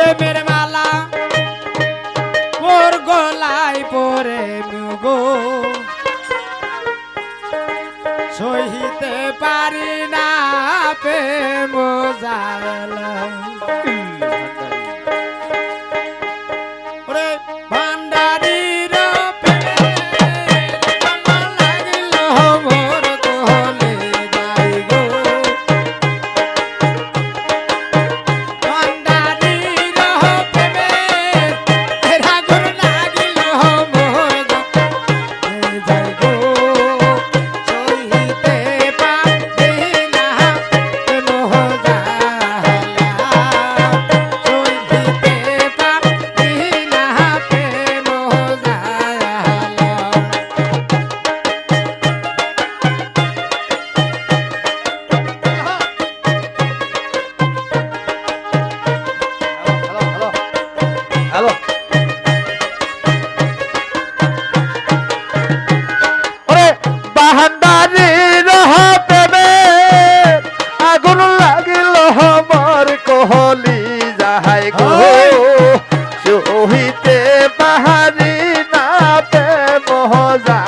প্রেমের পরে গো সহিতে পারি না প্রেম জাল সহজা